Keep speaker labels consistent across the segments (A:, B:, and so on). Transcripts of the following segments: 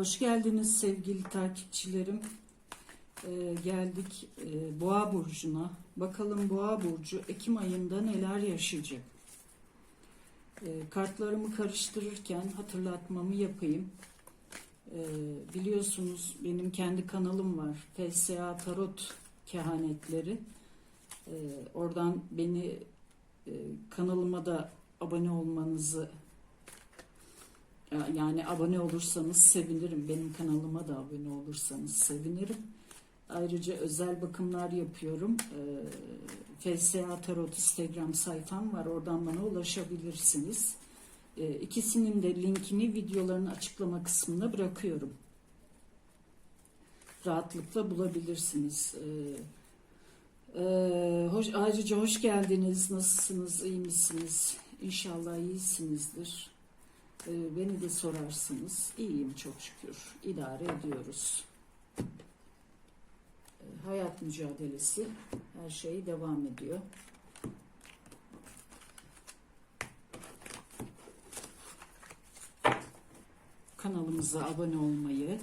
A: Hoş geldiniz sevgili takipçilerim. Ee, geldik e, Boğa burcuna. Bakalım Boğa burcu Ekim ayında neler yaşayacak. Ee, kartlarımı karıştırırken hatırlatmamı yapayım. Ee, biliyorsunuz benim kendi kanalım var. FSA Tarot Kehanetleri. Ee, oradan beni e, kanalıma da abone olmanızı yani abone olursanız sevinirim. Benim kanalıma da abone olursanız sevinirim. Ayrıca özel bakımlar yapıyorum. Ee, FSA Tarot Instagram sayfam var. Oradan bana ulaşabilirsiniz. Ee, ikisinin de linkini videoların açıklama kısmına bırakıyorum. Rahatlıkla bulabilirsiniz. Ee, e, ayrıca hoş geldiniz. Nasılsınız? İyi misiniz? İnşallah iyisinizdir. Ee, beni de sorarsınız. İyiyim çok şükür. İdare ediyoruz. Ee, hayat mücadelesi her şey devam ediyor. Kanalımıza abone olmayı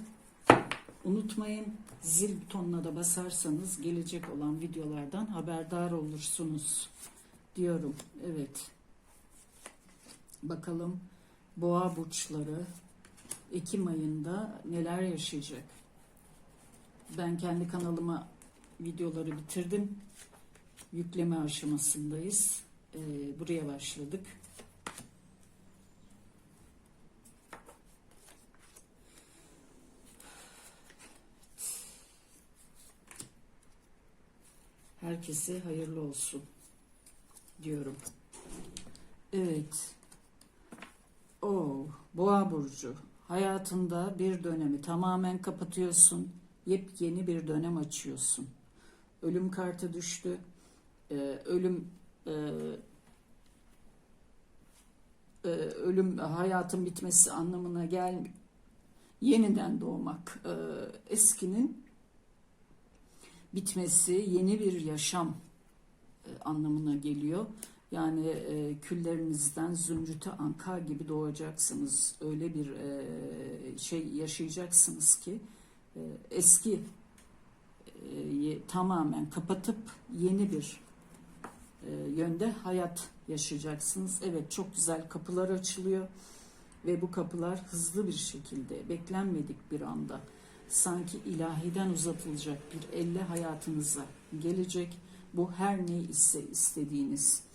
A: unutmayın. Zil butonuna da basarsanız gelecek olan videolardan haberdar olursunuz diyorum. Evet. Bakalım boğa burçları Ekim ayında neler yaşayacak? Ben kendi kanalıma videoları bitirdim. Yükleme aşamasındayız. Ee, buraya başladık. Herkese hayırlı olsun diyorum. Evet. O Boğa burcu. Hayatında bir dönemi tamamen kapatıyorsun. Yepyeni bir dönem açıyorsun. Ölüm kartı düştü. Ee, ölüm e, e, ölüm hayatın bitmesi anlamına gelmiyor. Yeniden doğmak. E, eskinin bitmesi, yeni bir yaşam e, anlamına geliyor. Yani e, küllerinizden zümrüte anka gibi doğacaksınız. Öyle bir e, şey yaşayacaksınız ki e, eski e, tamamen kapatıp yeni bir e, yönde hayat yaşayacaksınız. Evet çok güzel kapılar açılıyor ve bu kapılar hızlı bir şekilde beklenmedik bir anda sanki ilahiden uzatılacak bir elle hayatınıza gelecek. Bu her ne ise istediğiniz.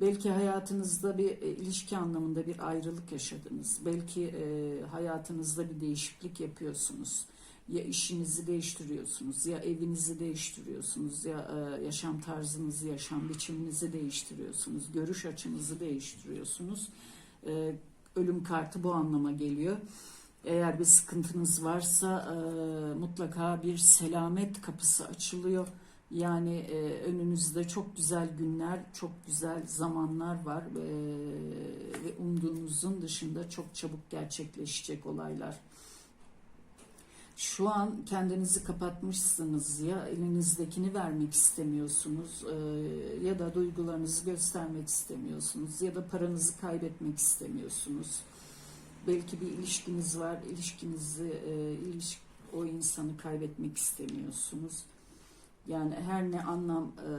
A: Belki hayatınızda bir e, ilişki anlamında bir ayrılık yaşadınız. Belki e, hayatınızda bir değişiklik yapıyorsunuz. Ya işinizi değiştiriyorsunuz, ya evinizi değiştiriyorsunuz, ya e, yaşam tarzınızı, yaşam biçiminizi değiştiriyorsunuz, görüş açınızı değiştiriyorsunuz. E, ölüm kartı bu anlama geliyor. Eğer bir sıkıntınız varsa e, mutlaka bir selamet kapısı açılıyor. Yani e, önünüzde çok güzel günler, çok güzel zamanlar var e, ve umduğunuzun dışında çok çabuk gerçekleşecek olaylar. Şu an kendinizi kapatmışsınız ya elinizdekini vermek istemiyorsunuz e, ya da duygularınızı göstermek istemiyorsunuz ya da paranızı kaybetmek istemiyorsunuz belki bir ilişkiniz var, ilişkinizi, e, ilişk, o insanı kaybetmek istemiyorsunuz. Yani her ne anlam e,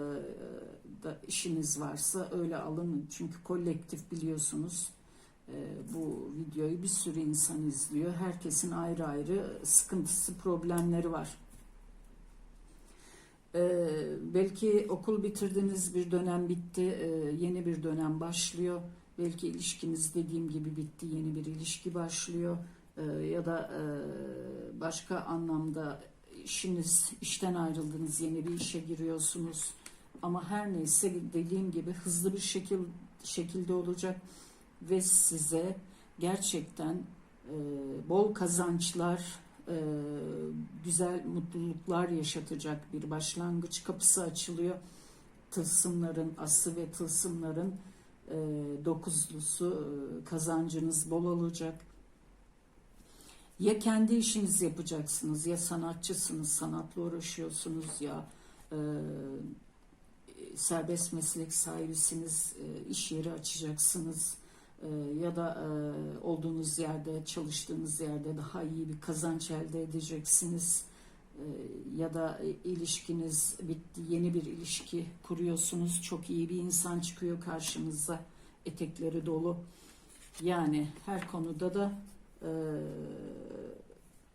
A: da işiniz varsa öyle alın. Çünkü kolektif biliyorsunuz e, bu videoyu bir sürü insan izliyor. Herkesin ayrı ayrı sıkıntısı, problemleri var. E, belki okul bitirdiğiniz bir dönem bitti, e, yeni bir dönem başlıyor Belki ilişkiniz dediğim gibi bitti, yeni bir ilişki başlıyor ee, ya da e, başka anlamda işiniz, işten ayrıldınız, yeni bir işe giriyorsunuz. Ama her neyse dediğim gibi hızlı bir şekil, şekilde olacak ve size gerçekten e, bol kazançlar, e, güzel mutluluklar yaşatacak bir başlangıç kapısı açılıyor. Tılsımların, ası ve tılsımların e, dokuzlusu e, kazancınız bol olacak. Ya kendi işinizi yapacaksınız ya sanatçısınız, sanatla uğraşıyorsunuz ya e, serbest meslek sahibisiniz, e, iş yeri açacaksınız. e, ya da e, olduğunuz yerde, çalıştığınız yerde daha iyi bir kazanç elde edeceksiniz. E, ya da ilişkiniz bitti, yeni bir ilişki kuruyorsunuz. Çok iyi bir insan çıkıyor karşınıza, etekleri dolu. Yani her konuda da e,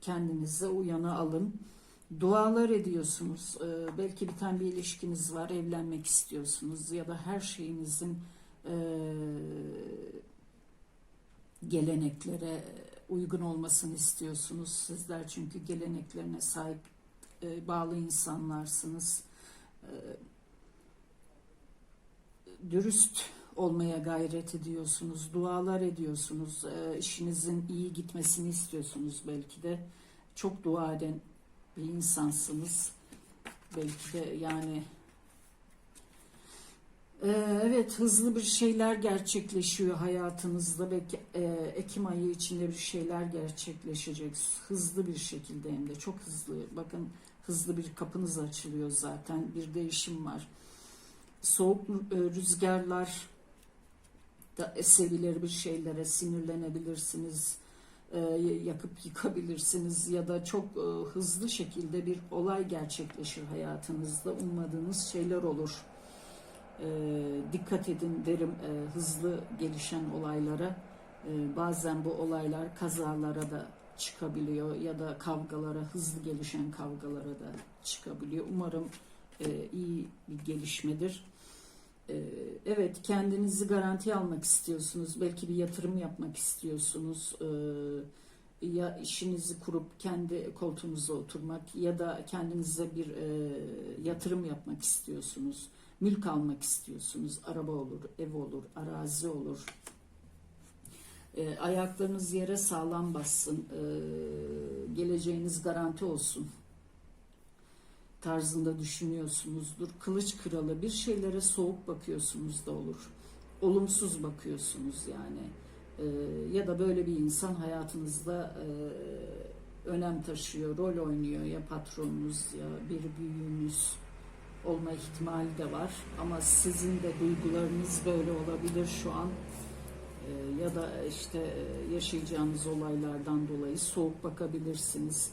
A: kendinize uyanı alın. Dualar ediyorsunuz. E, belki biten bir ilişkiniz var, evlenmek istiyorsunuz ya da her şeyinizin e, geleneklere uygun olmasını istiyorsunuz. Sizler çünkü geleneklerine sahip e, bağlı insanlarsınız. E, dürüst olmaya gayret ediyorsunuz, dualar ediyorsunuz, e, işinizin iyi gitmesini istiyorsunuz belki de. Çok dua eden bir insansınız. Belki de yani ee, Evet hızlı bir şeyler gerçekleşiyor hayatınızda. Belki e, Ekim ayı içinde bir şeyler gerçekleşecek. Hızlı bir şekilde hem de çok hızlı. Bakın hızlı bir kapınız açılıyor zaten. Bir değişim var. Soğuk e, rüzgarlar da esebilir bir şeylere sinirlenebilirsiniz. e, yakıp yıkabilirsiniz ya da çok e, hızlı şekilde bir olay gerçekleşir hayatınızda. Ummadığınız şeyler olur. E, dikkat edin derim hızlı gelişen olaylara. Bazen bu olaylar kazalara da çıkabiliyor ya da kavgalara, hızlı gelişen kavgalara da çıkabiliyor. Umarım iyi bir gelişmedir. E, evet, kendinizi garanti almak istiyorsunuz. Belki bir yatırım yapmak istiyorsunuz. E, ya işinizi kurup kendi koltuğunuza oturmak ya da kendinize bir e, yatırım yapmak istiyorsunuz mülk almak istiyorsunuz. Araba olur, ev olur, arazi olur. E, ayaklarınız yere sağlam bassın. Geleceğiniz garanti olsun. Tarzında düşünüyorsunuzdur. Kılıç kralı bir şeylere soğuk bakıyorsunuz da olur. Olumsuz bakıyorsunuz yani. E, ya da böyle bir insan hayatınızda e, önem taşıyor, rol oynuyor ya patronunuz ya bir büyüğünüz olma ihtimali de var. Ama sizin de duygularınız böyle olabilir şu an. Ee, ya da işte e, yaşayacağınız olaylardan dolayı soğuk bakabilirsiniz.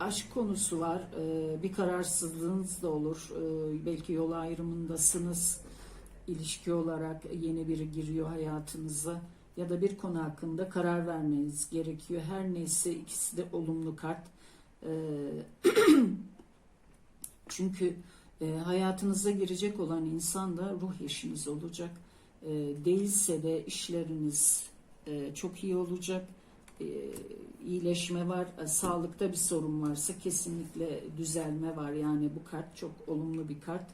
A: Aşk konusu var. Ee, bir kararsızlığınız da olur. Ee, belki yol ayrımındasınız. İlişki olarak yeni biri giriyor hayatınıza ya da bir konu hakkında karar vermeniz gerekiyor. Her neyse ikisi de olumlu kart. Çünkü e, hayatınıza girecek olan insan da ruh eşiniz olacak. Değilse de işleriniz e, çok iyi olacak. E, iyileşme var. E, sağlıkta bir sorun varsa kesinlikle düzelme var. Yani bu kart çok olumlu bir kart.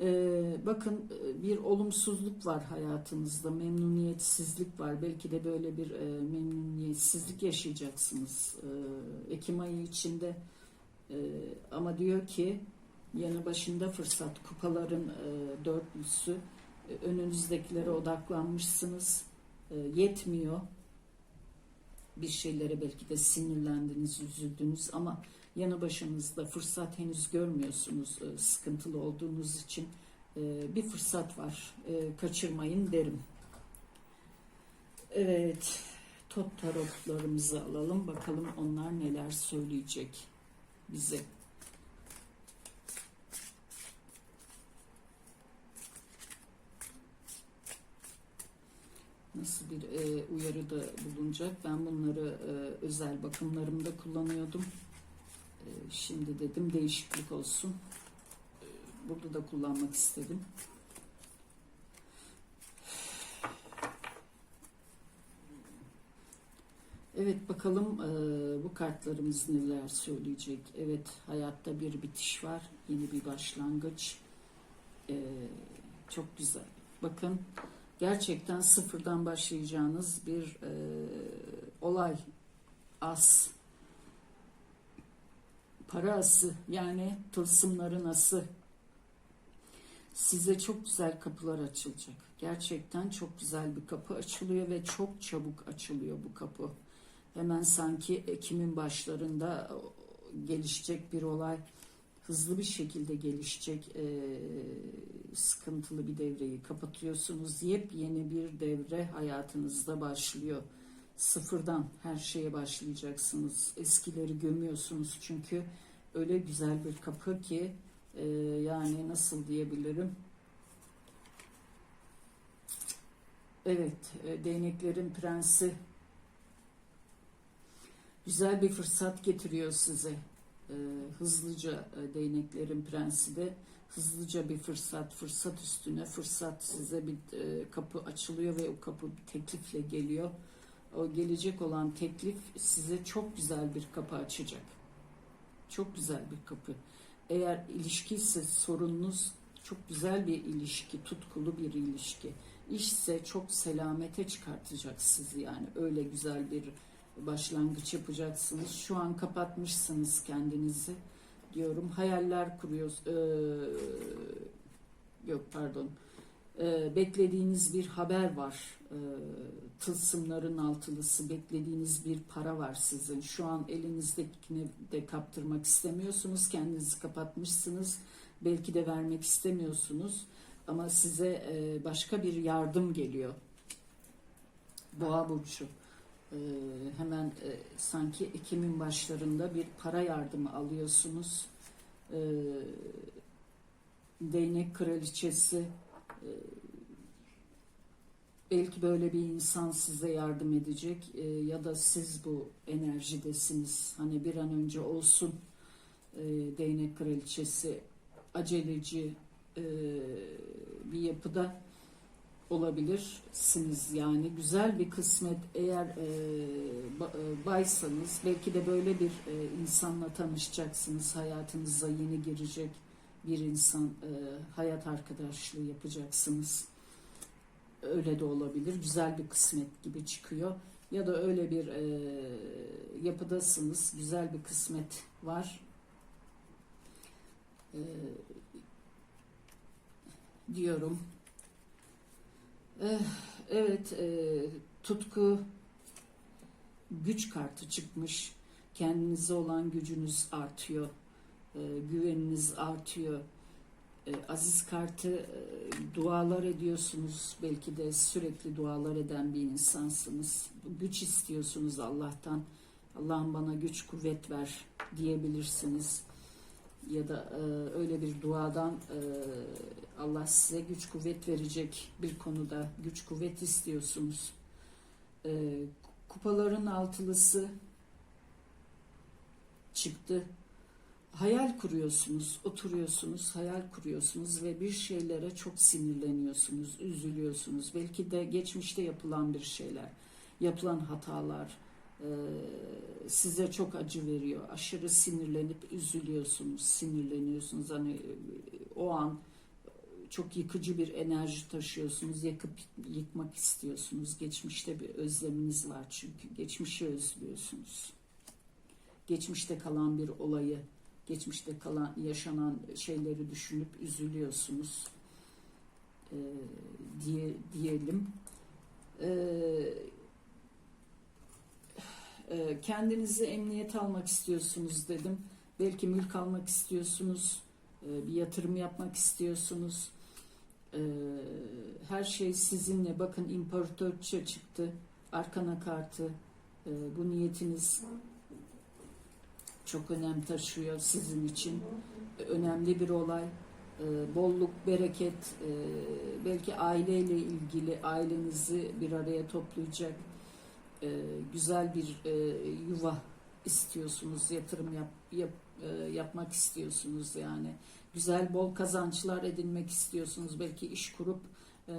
A: Ee, bakın e, bir olumsuzluk var hayatınızda, memnuniyetsizlik var. Belki de böyle bir e, memnuniyetsizlik yaşayacaksınız e, Ekim ayı içinde. E, ama diyor ki yanı başında fırsat kupaların e, dörtlüsü e, önünüzdekilere odaklanmışsınız e, yetmiyor bir şeylere belki de sinirlendiniz üzüldünüz ama yanı başınızda fırsat henüz görmüyorsunuz e, sıkıntılı olduğunuz için e, bir fırsat var e, kaçırmayın derim. Evet tot tarotlarımızı alalım bakalım onlar neler söyleyecek bize nasıl bir e, uyarıda bulunacak. Ben bunları e, özel bakımlarımda kullanıyordum. E, şimdi dedim değişiklik olsun. E, burada da kullanmak istedim. Evet bakalım e, bu kartlarımız neler söyleyecek. Evet hayatta bir bitiş var. Yeni bir başlangıç. E, çok güzel. Bakın gerçekten sıfırdan başlayacağınız bir e, olay as para ası yani tılsımların ası size çok güzel kapılar açılacak. Gerçekten çok güzel bir kapı açılıyor ve çok çabuk açılıyor bu kapı. Hemen sanki Ekim'in başlarında gelişecek bir olay hızlı bir şekilde gelişecek e, sıkıntılı bir devreyi kapatıyorsunuz. Yepyeni bir devre hayatınızda başlıyor. Sıfırdan her şeye başlayacaksınız. Eskileri gömüyorsunuz çünkü öyle güzel bir kapı ki e, yani nasıl diyebilirim? Evet, e, değneklerin prensi güzel bir fırsat getiriyor size. E, hızlıca e, değneklerin prensi de hızlıca bir fırsat, fırsat üstüne fırsat size bir e, kapı açılıyor ve o kapı bir teklifle geliyor. O gelecek olan teklif size çok güzel bir kapı açacak. Çok güzel bir kapı. Eğer ilişki ise sorununuz çok güzel bir ilişki, tutkulu bir ilişki. İşse çok selamete çıkartacak sizi yani öyle güzel bir başlangıç yapacaksınız. Şu an kapatmışsınız kendinizi diyorum. Hayaller kuruyoruz. Ee, yok pardon. Ee, beklediğiniz bir haber var. Ee, tılsımların altılısı beklediğiniz bir para var sizin. Şu an elinizdekini de kaptırmak istemiyorsunuz. Kendinizi kapatmışsınız. Belki de vermek istemiyorsunuz. Ama size e, başka bir yardım geliyor. Boğa burcu. Ee, hemen e, sanki Ekim'in başlarında bir para yardımı alıyorsunuz. Ee, değnek kraliçesi e, belki böyle bir insan size yardım edecek e, ya da siz bu enerjidesiniz. Hani bir an önce olsun e, değnek kraliçesi aceleci e, bir yapıda olabilirsiniz. Yani güzel bir kısmet eğer e, e, baysanız belki de böyle bir e, insanla tanışacaksınız. Hayatınıza yeni girecek bir insan e, hayat arkadaşlığı yapacaksınız. Öyle de olabilir. Güzel bir kısmet gibi çıkıyor. Ya da öyle bir e, yapıdasınız. Güzel bir kısmet var. E, diyorum Evet, e, tutku güç kartı çıkmış. Kendinize olan gücünüz artıyor. E, güveniniz artıyor. Aziz kartı dualar ediyorsunuz. Belki de sürekli dualar eden bir insansınız. Güç istiyorsunuz Allah'tan. Allah'ım bana güç kuvvet ver diyebilirsiniz. Ya da e, öyle bir duadan e, Allah size güç kuvvet verecek bir konuda güç kuvvet istiyorsunuz. Ee, kupaların altılısı çıktı. Hayal kuruyorsunuz, oturuyorsunuz, hayal kuruyorsunuz ve bir şeylere çok sinirleniyorsunuz, üzülüyorsunuz. Belki de geçmişte yapılan bir şeyler, yapılan hatalar e, size çok acı veriyor. Aşırı sinirlenip üzülüyorsunuz, sinirleniyorsunuz. Hani e, o an çok yıkıcı bir enerji taşıyorsunuz. Yakıp yıkmak istiyorsunuz. Geçmişte bir özleminiz var çünkü. Geçmişi özlüyorsunuz. Geçmişte kalan bir olayı, geçmişte kalan yaşanan şeyleri düşünüp üzülüyorsunuz. Ee, diye diyelim. Ee, e, kendinizi emniyet almak istiyorsunuz dedim. Belki mülk almak istiyorsunuz. e, Bir yatırım yapmak istiyorsunuz. Ee, her şey sizinle. Bakın imparatorça çıktı. Arkana kartı. Bu niyetiniz çok önem taşıyor sizin için. Önemli bir olay. Bolluk, bereket, e, belki aileyle ilgili ailenizi bir araya toplayacak e, güzel bir e, yuva istiyorsunuz, yatırım yap, yap, e, yapmak istiyorsunuz yani güzel bol kazançlar edinmek istiyorsunuz. Belki iş kurup e,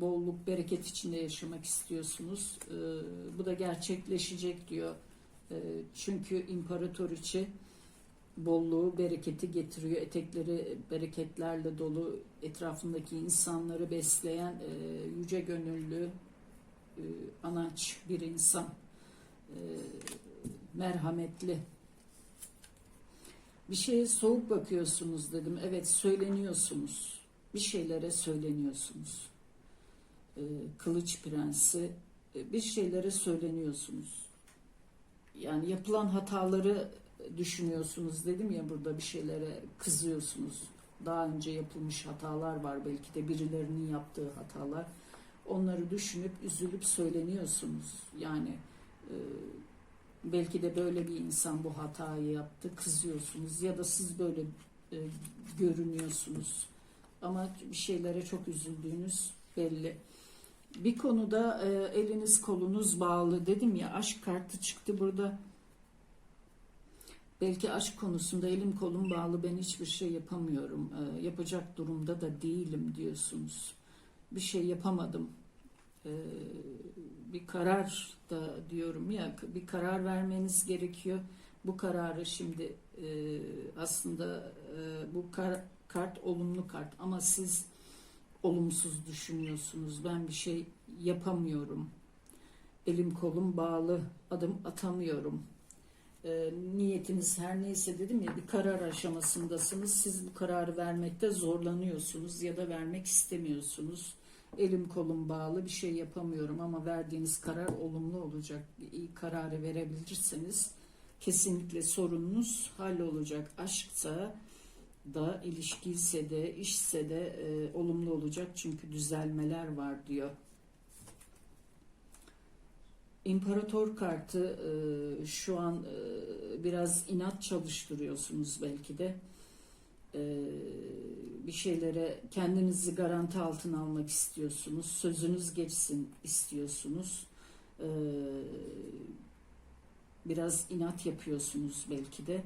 A: bolluk, bereket içinde yaşamak istiyorsunuz. E, bu da gerçekleşecek diyor. E, çünkü imparatoriçe bolluğu, bereketi getiriyor. Etekleri bereketlerle dolu, etrafındaki insanları besleyen e, yüce gönüllü, e, anaç bir insan. E, merhametli, bir şeye soğuk bakıyorsunuz dedim. Evet söyleniyorsunuz. Bir şeylere söyleniyorsunuz. Ee, Kılıç prensi e, bir şeylere söyleniyorsunuz. Yani yapılan hataları e, düşünüyorsunuz dedim ya burada bir şeylere kızıyorsunuz. Daha önce yapılmış hatalar var belki de birilerinin yaptığı hatalar. Onları düşünüp üzülüp söyleniyorsunuz. Yani e, belki de böyle bir insan bu hatayı yaptı kızıyorsunuz ya da siz böyle e, görünüyorsunuz. Ama bir şeylere çok üzüldüğünüz belli. Bir konuda e, eliniz kolunuz bağlı dedim ya aşk kartı çıktı burada. Belki aşk konusunda elim kolum bağlı ben hiçbir şey yapamıyorum. E, yapacak durumda da değilim diyorsunuz. Bir şey yapamadım. E, bir karar da diyorum ya bir karar vermeniz gerekiyor. Bu kararı şimdi e, aslında e, bu kar, kart olumlu kart ama siz olumsuz düşünüyorsunuz. Ben bir şey yapamıyorum. Elim kolum bağlı. Adım atamıyorum. E, niyetiniz her neyse dedim ya bir karar aşamasındasınız. Siz bu kararı vermekte zorlanıyorsunuz ya da vermek istemiyorsunuz. Elim kolum bağlı bir şey yapamıyorum ama verdiğiniz karar olumlu olacak. İyi kararı verebilirseniz kesinlikle sorununuz hallolacak. Aşksa da ilişki ise de işse de e, olumlu olacak çünkü düzelmeler var diyor. İmparator kartı e, şu an e, biraz inat çalıştırıyorsunuz belki de. E, bir şeylere kendinizi garanti altına almak istiyorsunuz. Sözünüz geçsin istiyorsunuz. E, biraz inat yapıyorsunuz belki de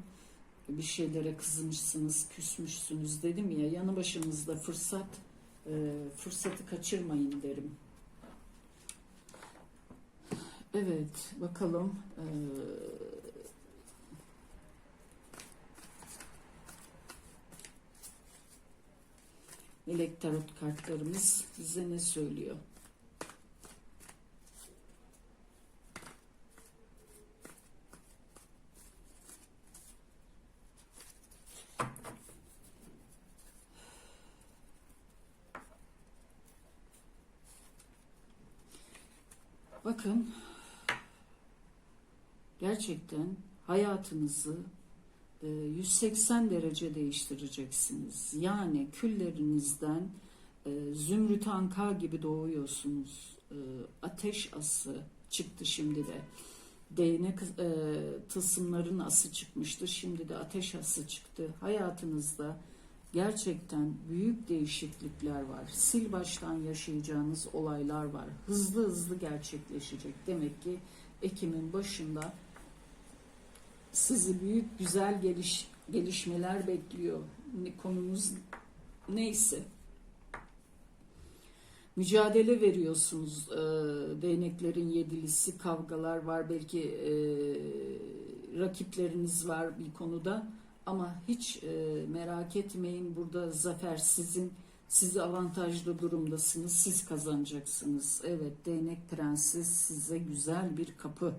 A: bir şeylere kızmışsınız, küsmüşsünüz dedim ya yanı başınızda fırsat e, fırsatı kaçırmayın derim. Evet bakalım e, Melek Tarot kartlarımız bize ne söylüyor? Bakın gerçekten hayatınızı e, 180 derece değiştireceksiniz. Yani küllerinizden e, zümrüt anka gibi doğuyorsunuz. E, ateş ası çıktı şimdi de. Değnek e, tılsımların ası çıkmıştı. Şimdi de ateş ası çıktı. Hayatınızda gerçekten büyük değişiklikler var. Sil baştan yaşayacağınız olaylar var. Hızlı hızlı gerçekleşecek. Demek ki Ekim'in başında sizi büyük güzel geliş, gelişmeler bekliyor. Konumuz neyse. Mücadele veriyorsunuz. Ee, değneklerin yedilisi, kavgalar var. Belki e, rakipleriniz var bir konuda. Ama hiç e, merak etmeyin. Burada zafer sizin. Siz avantajlı durumdasınız. Siz kazanacaksınız. Evet, değnek prenses size güzel bir kapı.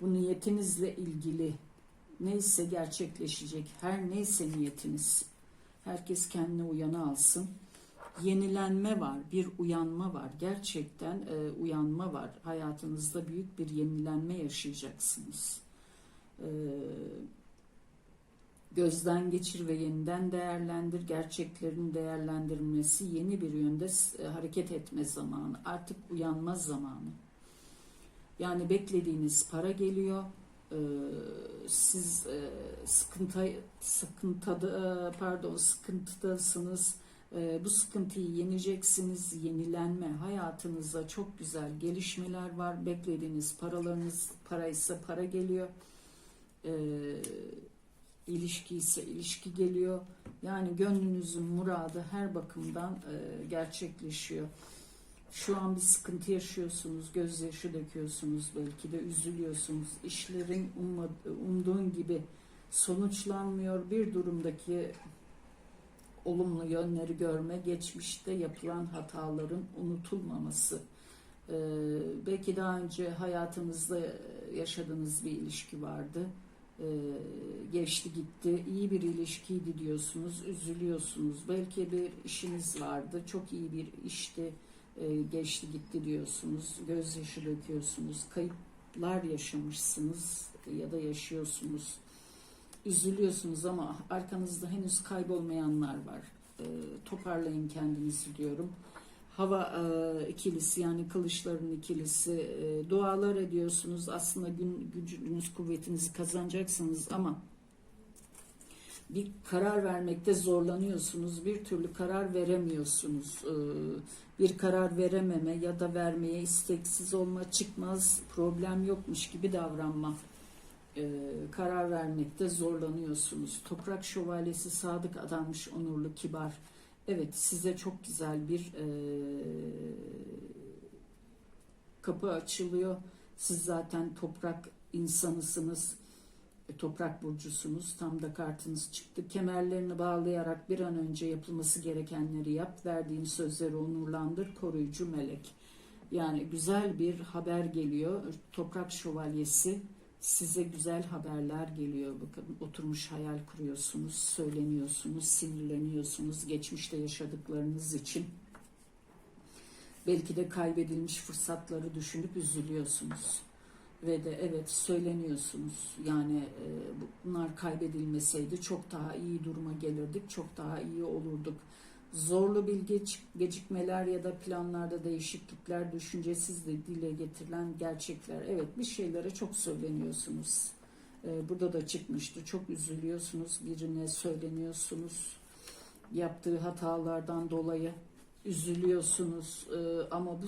A: Bu niyetinizle ilgili neyse gerçekleşecek. Her neyse niyetiniz. Herkes kendine uyanı alsın. Yenilenme var, bir uyanma var. Gerçekten e, uyanma var. Hayatınızda büyük bir yenilenme yaşayacaksınız. E, gözden geçir ve yeniden değerlendir. Gerçeklerin değerlendirilmesi yeni bir yönde e, hareket etme zamanı. Artık uyanma zamanı. Yani beklediğiniz para geliyor. Ee, siz e, sıkıntı sıkıntıda e, pardon sıkıntıdasınız. Ee, bu sıkıntıyı yeneceksiniz. Yenilenme hayatınızda çok güzel gelişmeler var. Beklediğiniz paralarınız paraysa para geliyor. Ee, ilişki ise ilişki geliyor. Yani gönlünüzün muradı her bakımdan e, gerçekleşiyor. Şu an bir sıkıntı yaşıyorsunuz, gözyaşı döküyorsunuz, belki de üzülüyorsunuz. İşlerin umduğun gibi sonuçlanmıyor. Bir durumdaki olumlu yönleri görme, geçmişte yapılan hataların unutulmaması. Ee, belki daha önce hayatınızda yaşadığınız bir ilişki vardı. Ee, geçti gitti, iyi bir ilişkiydi diyorsunuz, üzülüyorsunuz. Belki bir işiniz vardı, çok iyi bir işti, e, geçti gitti diyorsunuz, gözyaşı döküyorsunuz, kayıplar yaşamışsınız ya da yaşıyorsunuz. üzülüyorsunuz ama arkanızda henüz kaybolmayanlar var. E, toparlayın kendinizi diyorum. Hava e, ikilisi yani kılıçların ikilisi e, dualar ediyorsunuz. Aslında gün gücünüz kuvvetinizi kazanacaksınız ama bir karar vermekte zorlanıyorsunuz. Bir türlü karar veremiyorsunuz. E, bir karar verememe ya da vermeye isteksiz olma çıkmaz problem yokmuş gibi davranma e, karar vermekte zorlanıyorsunuz. Toprak şövalyesi sadık adanmış, onurlu, kibar. Evet size çok güzel bir e, kapı açılıyor. Siz zaten toprak insanısınız. E, toprak burcusunuz. Tam da kartınız çıktı. Kemerlerini bağlayarak bir an önce yapılması gerekenleri yap. Verdiğin sözleri onurlandır. Koruyucu melek. Yani güzel bir haber geliyor. Toprak şövalyesi size güzel haberler geliyor. Bakın oturmuş hayal kuruyorsunuz, söyleniyorsunuz, sinirleniyorsunuz geçmişte yaşadıklarınız için. Belki de kaybedilmiş fırsatları düşünüp üzülüyorsunuz. Ve de evet söyleniyorsunuz. Yani e, bunlar kaybedilmeseydi çok daha iyi duruma gelirdik, çok daha iyi olurduk. Zorlu bilgi gecikmeler ya da planlarda değişiklikler, düşüncesiz de dile getirilen gerçekler. Evet bir şeylere çok söyleniyorsunuz. Ee, burada da çıkmıştı. Çok üzülüyorsunuz, birine söyleniyorsunuz. Yaptığı hatalardan dolayı üzülüyorsunuz. Ee, ama bu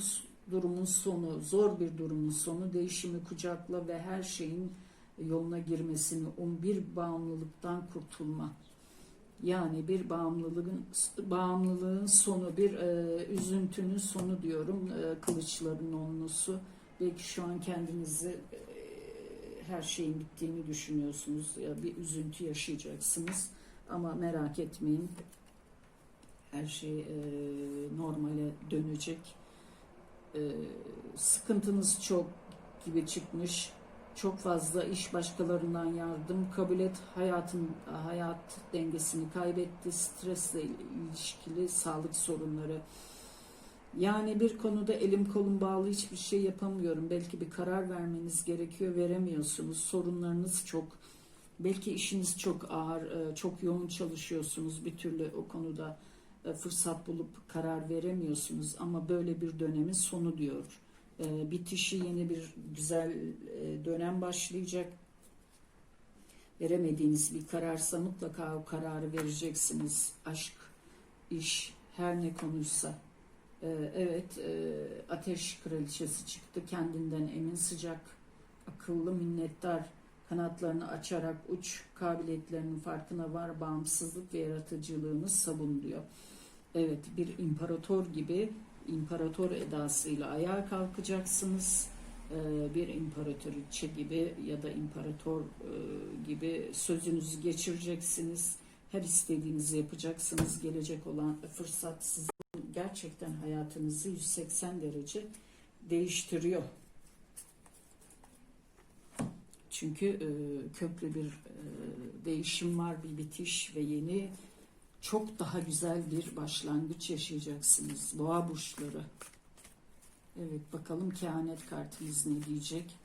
A: durumun sonu, zor bir durumun sonu değişimi kucakla ve her şeyin yoluna girmesini, um bir bağımlılıktan kurtulma. Yani bir bağımlılığın bağımlılığın sonu, bir e, üzüntünün sonu diyorum. E, kılıçların onlusu. Belki şu an kendinizi e, her şeyin bittiğini düşünüyorsunuz. Ya bir üzüntü yaşayacaksınız. Ama merak etmeyin. Her şey e, normale dönecek. E, sıkıntınız çok gibi çıkmış. Çok fazla iş başkalarından yardım kabul et hayatın hayat dengesini kaybetti stresle ilişkili sağlık sorunları. Yani bir konuda elim kolum bağlı hiçbir şey yapamıyorum. Belki bir karar vermeniz gerekiyor veremiyorsunuz. Sorunlarınız çok. Belki işiniz çok ağır e, çok yoğun çalışıyorsunuz bir türlü o konuda fırsat bulup karar veremiyorsunuz ama böyle bir dönemin sonu diyor e, bitişi yeni bir güzel e, dönem başlayacak. Veremediğiniz bir kararsa mutlaka o kararı vereceksiniz. Aşk, iş, her ne konuysa. E, evet, e, ateş kraliçesi çıktı. Kendinden emin, sıcak, akıllı, minnettar, kanatlarını açarak uç, kabiliyetlerinin farkına var, bağımsızlık ve yaratıcılığını savun diyor. Evet, bir imparator gibi imparator edasıyla ayağa kalkacaksınız. Ee, bir imparatoriçe gibi ya da imparator e, gibi sözünüzü geçireceksiniz. Her istediğinizi yapacaksınız. Gelecek olan fırsat sizin gerçekten hayatınızı 180 derece değiştiriyor. Çünkü e, köklü bir e, değişim var, bir bitiş ve yeni çok daha güzel bir başlangıç yaşayacaksınız. Boğa burçları. Evet bakalım kehanet kartımız ne diyecek.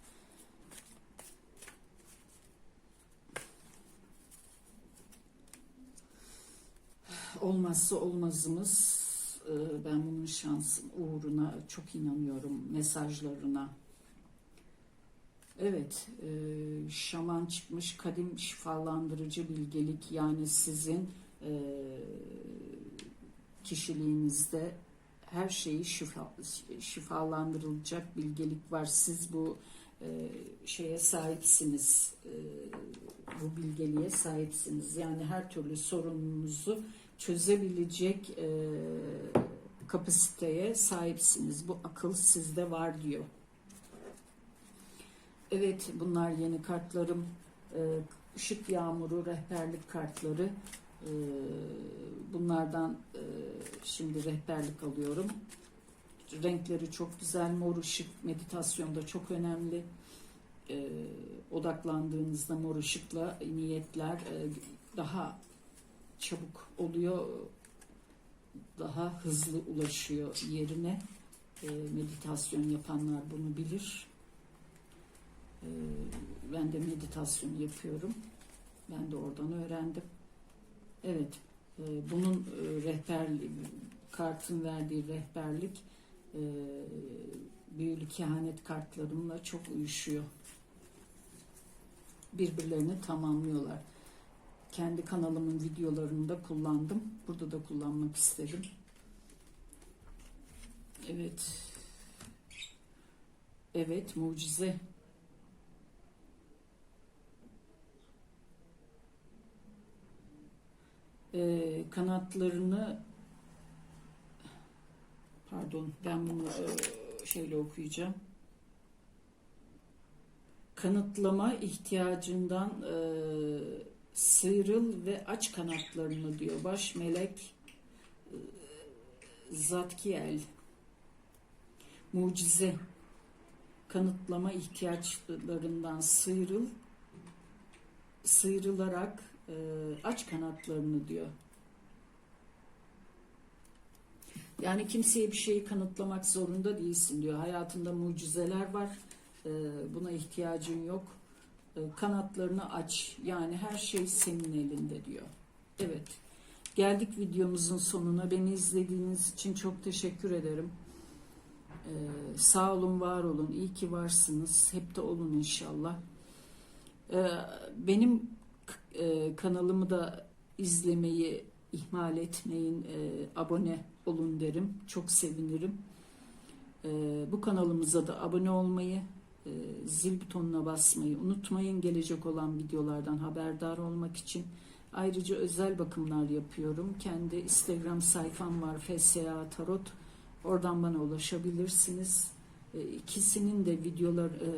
A: Olmazsa olmazımız e, ben bunun şansın uğruna çok inanıyorum mesajlarına. Evet, e, şaman çıkmış kadim şifalandırıcı bilgelik yani sizin kişiliğinizde her şeyi şifa, şifalandırılacak bilgelik var. Siz bu e, şeye sahipsiniz. E, bu bilgeliğe sahipsiniz. Yani her türlü sorununuzu çözebilecek e, kapasiteye sahipsiniz. Bu akıl sizde var diyor. Evet bunlar yeni kartlarım. E, ışık yağmuru, rehberlik kartları. Ee, bunlardan e, şimdi rehberlik alıyorum. Renkleri çok güzel. Mor ışık meditasyonda çok önemli. Ee, odaklandığınızda mor ışıkla niyetler e, daha çabuk oluyor. Daha hızlı ulaşıyor yerine. Ee, meditasyon yapanlar bunu bilir. Ben de meditasyon yapıyorum Ben de oradan öğrendim. Evet, e, bunun e, rehberliği, kartın verdiği rehberlik e, büyülü kehanet kartlarımla çok uyuşuyor. Birbirlerini tamamlıyorlar. Kendi kanalımın videolarında kullandım. Burada da kullanmak istedim. Evet. Evet, mucize. Ee, kanatlarını pardon ben bunu e, şeyle okuyacağım. Kanıtlama ihtiyacından e, sıyrıl ve aç kanatlarını diyor. Baş melek e, Zatkiel mucize kanıtlama ihtiyaçlarından sıyrıl sıyrılarak e, aç kanatlarını diyor. Yani kimseye bir şeyi kanıtlamak zorunda değilsin diyor. Hayatında mucizeler var. E, buna ihtiyacın yok. E, kanatlarını aç. Yani her şey senin elinde diyor. Evet. Geldik videomuzun sonuna. Beni izlediğiniz için çok teşekkür ederim. Ee, sağ olun, var olun. İyi ki varsınız. Hep de olun inşallah. Ee, benim e, kanalımı da izlemeyi ihmal etmeyin. Ee, abone olun derim. Çok sevinirim. Ee, bu kanalımıza da abone olmayı, e, zil butonuna basmayı unutmayın. Gelecek olan videolardan haberdar olmak için. Ayrıca özel bakımlar yapıyorum. Kendi Instagram sayfam var. FSA Tarot. Oradan bana ulaşabilirsiniz. E, İkisinin de videolar e,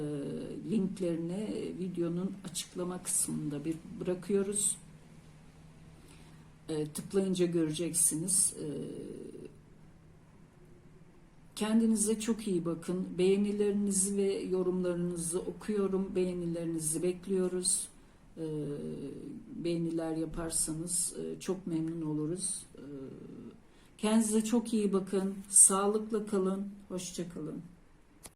A: linklerini e, videonun açıklama kısmında bir bırakıyoruz. Tıklayınca göreceksiniz. Kendinize çok iyi bakın. Beğenilerinizi ve yorumlarınızı okuyorum. Beğenilerinizi bekliyoruz. Beğeniler yaparsanız çok memnun oluruz. Kendinize çok iyi bakın. Sağlıkla kalın. Hoşça kalın.